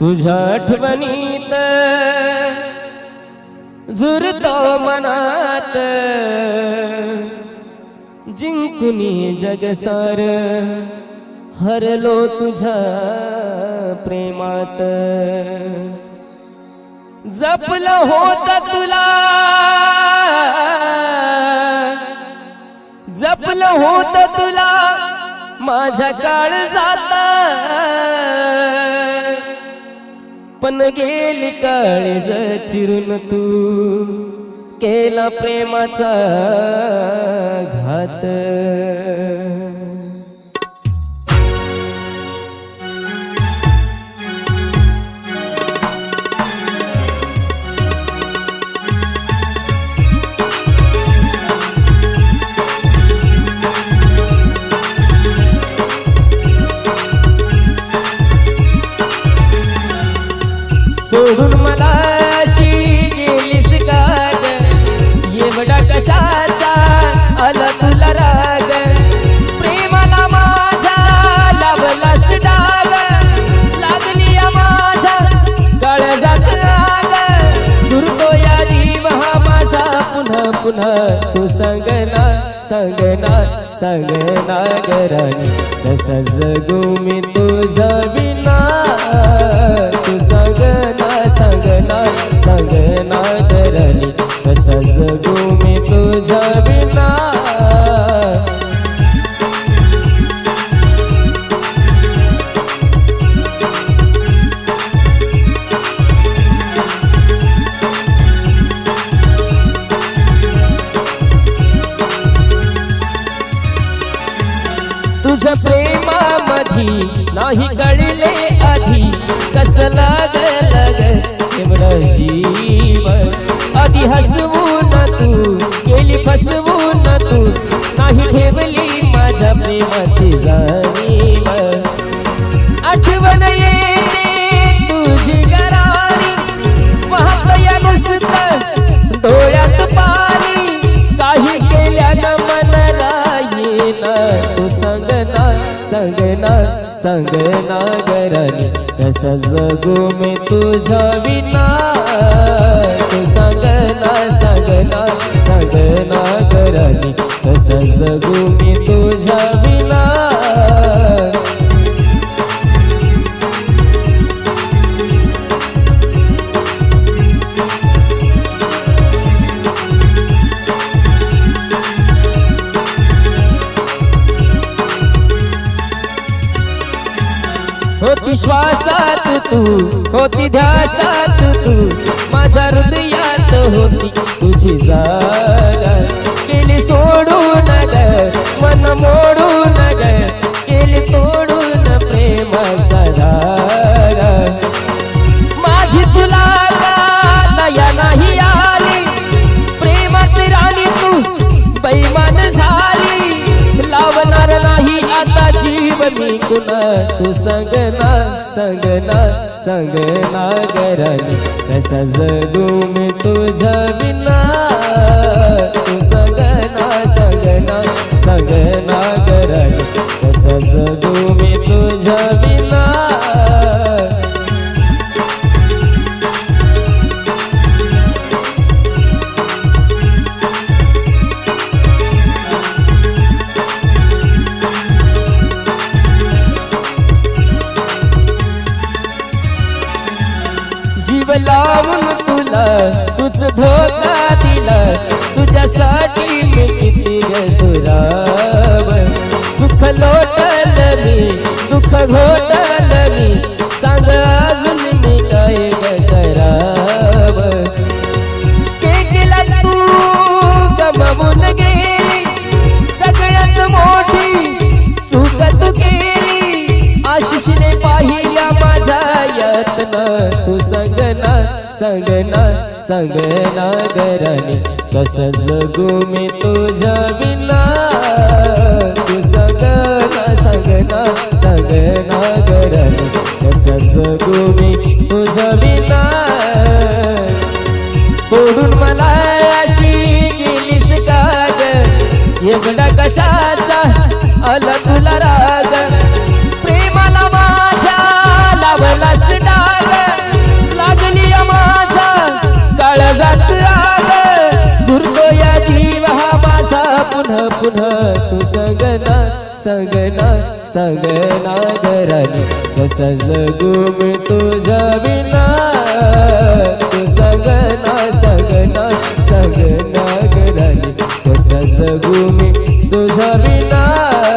तुझ्या आठवणीत झुरतो मनात जिंकुनी जगसार हरलो तुझ्या प्रेमात. जपलं होत तुला जपलं होत तुला माझ्या काळ जात पण गेली काळीज चिरून तू. केला प्रेमाचा घात. पुन्हा तू सांगना सांगना सांगना गराणी. कसा जगू मी तुझ्या विना. तू सांगना सांगना सांगना गराणी. कसा जगू मी तुझ्या तुझी केली सोडून ग मन मोडून ग केली तोडून प्रेमाचा धागा माझी तुला दया नाही आली. प्रेमात राणी तू बैमान झाली. लावणार नाही आता जीव मी कुणा तू सांगना सांगना सांगना गरानी कसा जगू मी तुझ्या विना जगू मी तुझ्या विना जीव लावून तुला तुझ धोका दिला. तुझ्यासाठी मी किती सुरा सुख लोटल मी दुःख घोटल मी सांग अजून मी काय ग कराव? के केला तू गमवून गेली सगळ्यात मोठी चूक तू केली आशिषने पाहिल्या माझ्या यत्न. तू सांगना सांगना सांगना गरानी कसं जगू मी तुझ्या विना नागरण कसंच गुणी सोडून मला अशी गेलीस काग एवढा कशाचा आला तुला राग. प्रेमाला माझ्या लावलास डाग. लागली माझा काळ जात राग. झुरलो या जीव हा माझा. पुन्हा पुन्हा तू सगना सगना घराने कसा जगू मी तुझ्या विना. तू सगना सग संगना घराने कसा तुझ्या विना.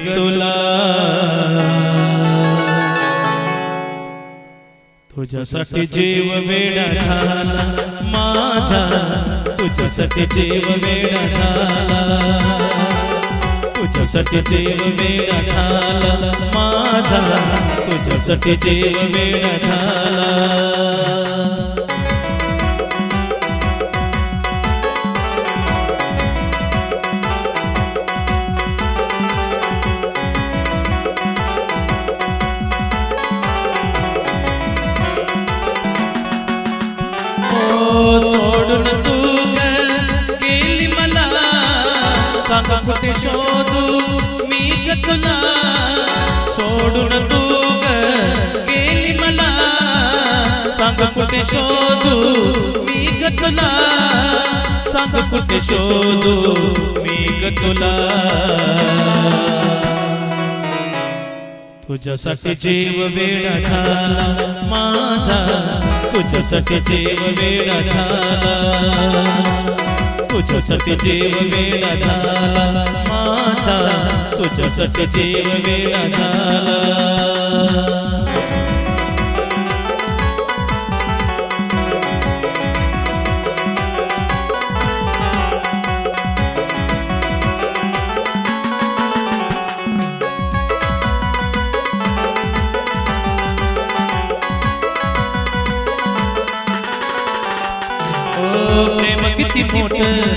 तुला. तुझ्यासाठी जीव वेडा झाला. माझा तुझ्यासाठी जीव वेडा झाला. तुझ्यासाठी जीव वेडा झाला. माझा तुझ्यासाठी जीव वेडा झाला. सांग कुठे शोधू मी ग तुला सोडून तू गेली मला. सांग कुठे शोधू मी ग तुला सांग कुठे शोधू मी ग तुला तुझ्यासाठी जीव वेळा झाला माझा तुझ्यासाठी जीव वेळा झाला. तुझ्यासाठी जीव वेळा झाला. माझा तुझ्यासाठी जीव वेळा झाला. ओ प्रेम किती मोठं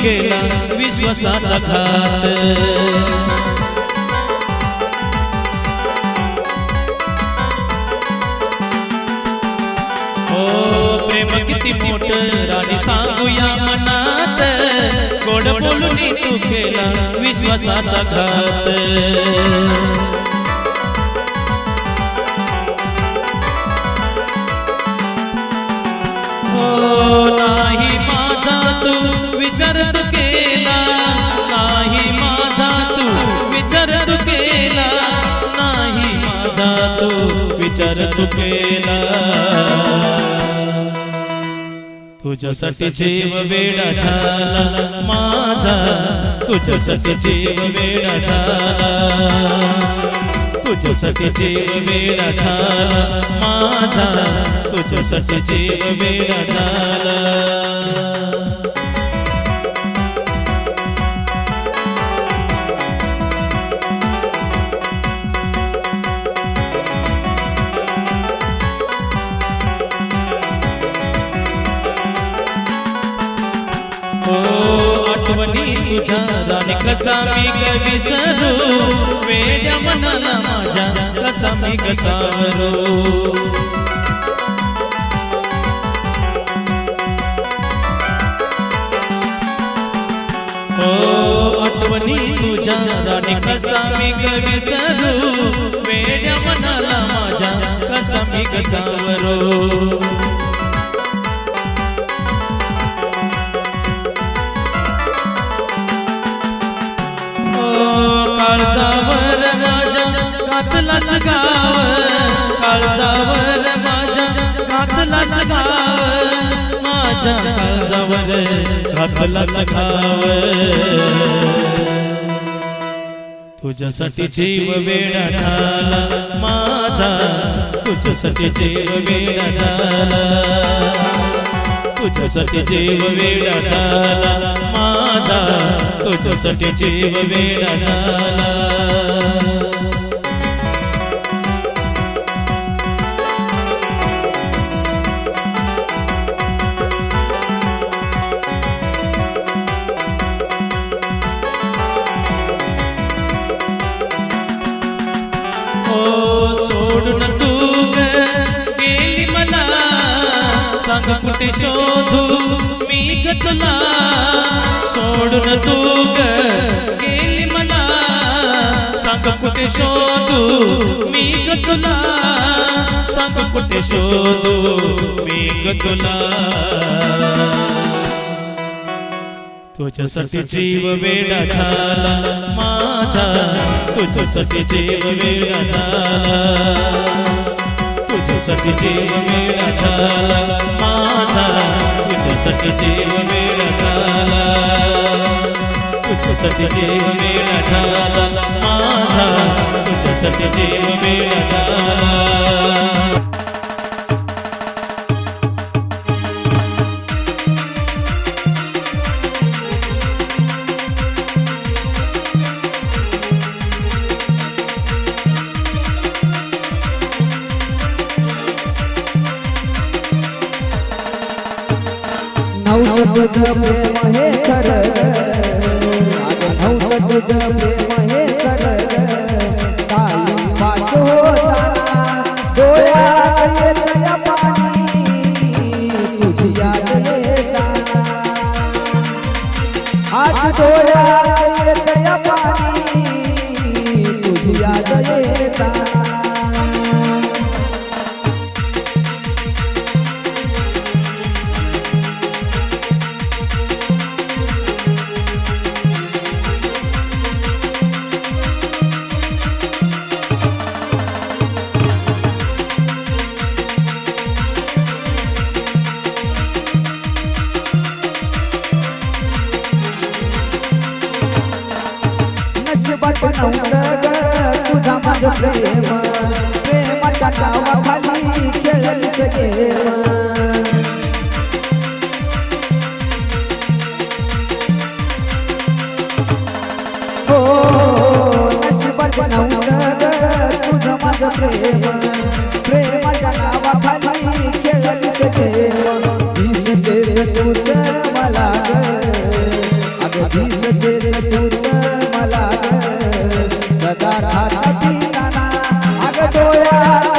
केला विश्वासाचा घात. ओ प्रेम किती मोठ राणी सांगूया मनात. गोड बोलून तू केला विश्वासाचा घात. हो नाही माझा तू विचार तू केला नाही माझा तू विचार तू केला नाही माझा तू विचार तू केला. तुझ्यासाठी जीव वेडा झाला माझा तुझ्यासाठी जीव वेडा झाला. तुझ्यासाठी जीव वेडा झाला माझा तुझ्यासाठी जीव वेडा झाला. कसा मी ग विसरू वेड्या मनाला माझ्या कसा मी कसावरू हो आठवणी तुझ्या राणी कसा मी ग विसरू वेड्या मनाला माझ्या कसा मी कसावरू काळजावर माझ्या घातलास गाव काळजावर माझ्या घातलास गाव माझ्या काळजावर घातलास गाव. तुझ्यासाठी जीव वेळ झाला माझा तुझ्यासाठी जीव वेळ झाला. तुझ्यासाठी जीव वेळ झाला माझा तुझ्यासाठी जीव वेडा झाला कुठे शोधू? मी ग तुला सांग कुठे शोधू? मी ग तुला तुझ्यासाठी जीव वेडा झाला माझा. तुझ्यासाठी जीव वेडा झाला. तुझ्यासाठी जीव वेडा झाला माझा. तुझ्यासाठी जीव वेडा झाला. तुझ्यासाठी जीव वेडा झाला माझा तुझ्यासाठी जीव वेडा झाला तुझं प्रेम हे खरं अगं तुझं प्रेम माझं प्रेम प्रेमाच्या नावाखाली खेळलीस गेम हो नशिबात नव्हतं ग तुझं माझं प्रेम प्रेमाच्या नावाखाली खेळलीस गेम वीस तेस तुझं मला ग अगं वीस तेस तुझं मला ग सदा खाता पिताना खोया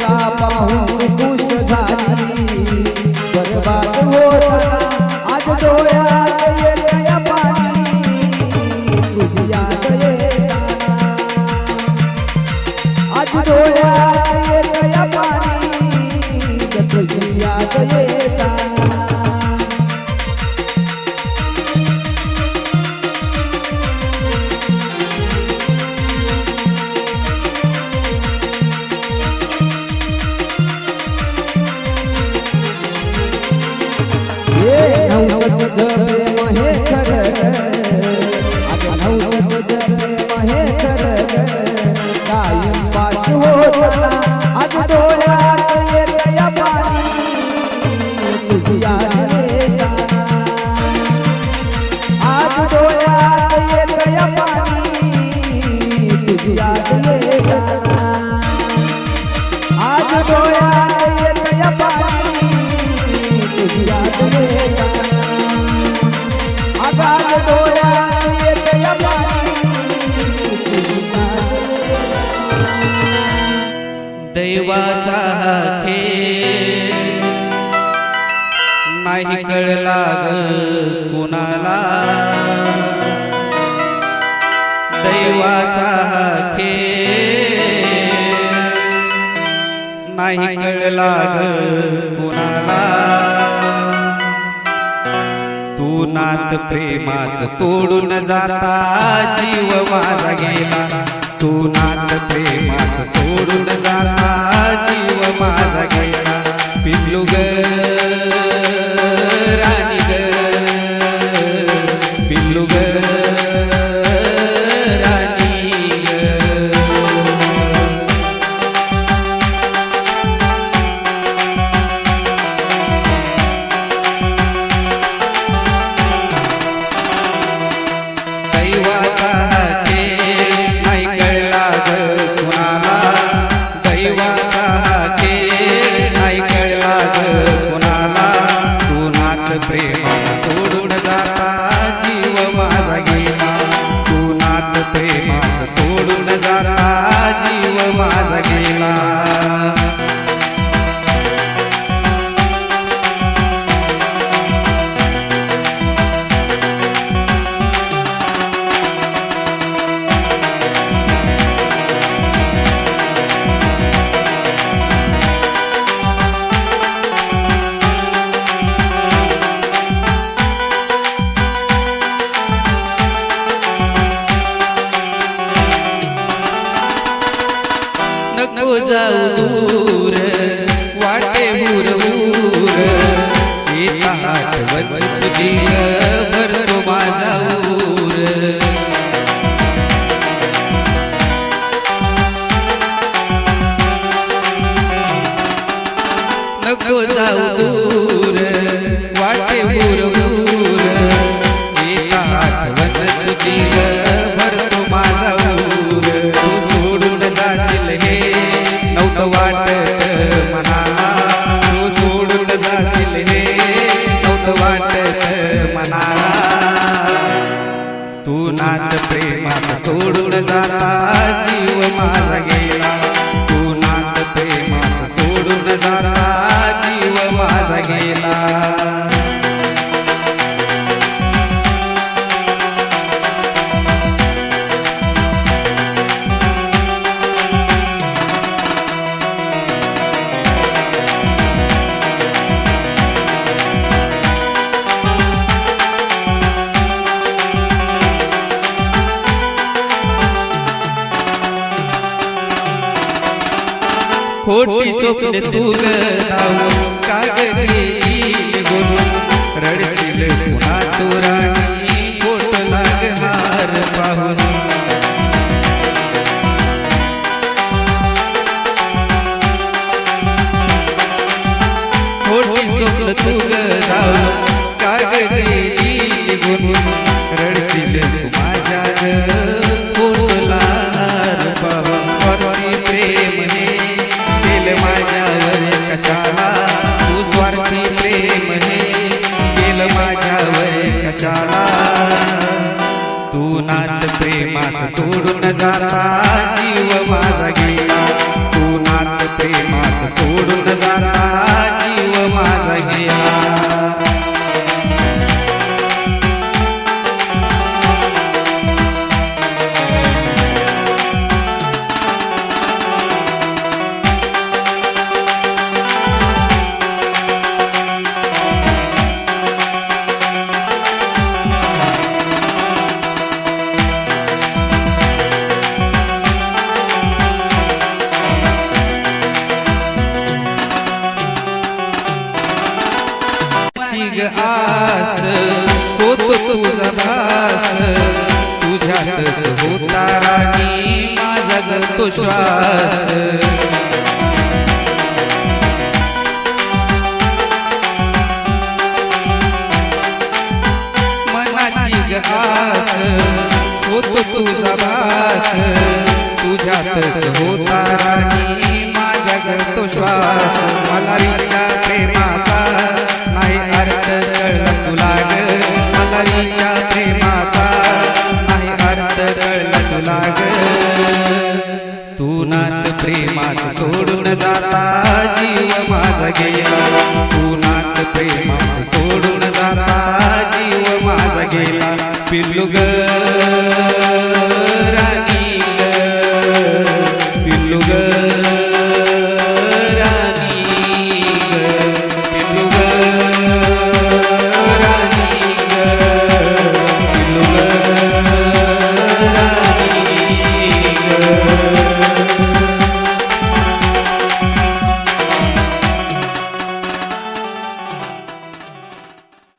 ગરબા પાહું ખુશ સારી ગરબા yeah. देवाचा खेळ नाही कळला कुणाला. तू नात प्रेमाच तोडून जाता जीव माझा गेला. तू नात प्रेमाच तोडून जाता जीव माझा गेला. पिल्लू ग. તારા જીવમાં સગે ખોટી સ્વપ્ન તું ગતાવો तोडून नजारा जीव माझा गेला तू नाथ प्रेमाच तोडून जाता जीव माझा ग आस होत तुझा भास. तुझ्यातच होता आणि माझा तो श्वास. कळलं तुला तू नात प्रेमात तोडून जाता जीव माझा गेला. तू नात प्रेमात तोडून जाता जीव माझा गेला. पिल्लू राणी पिल्लू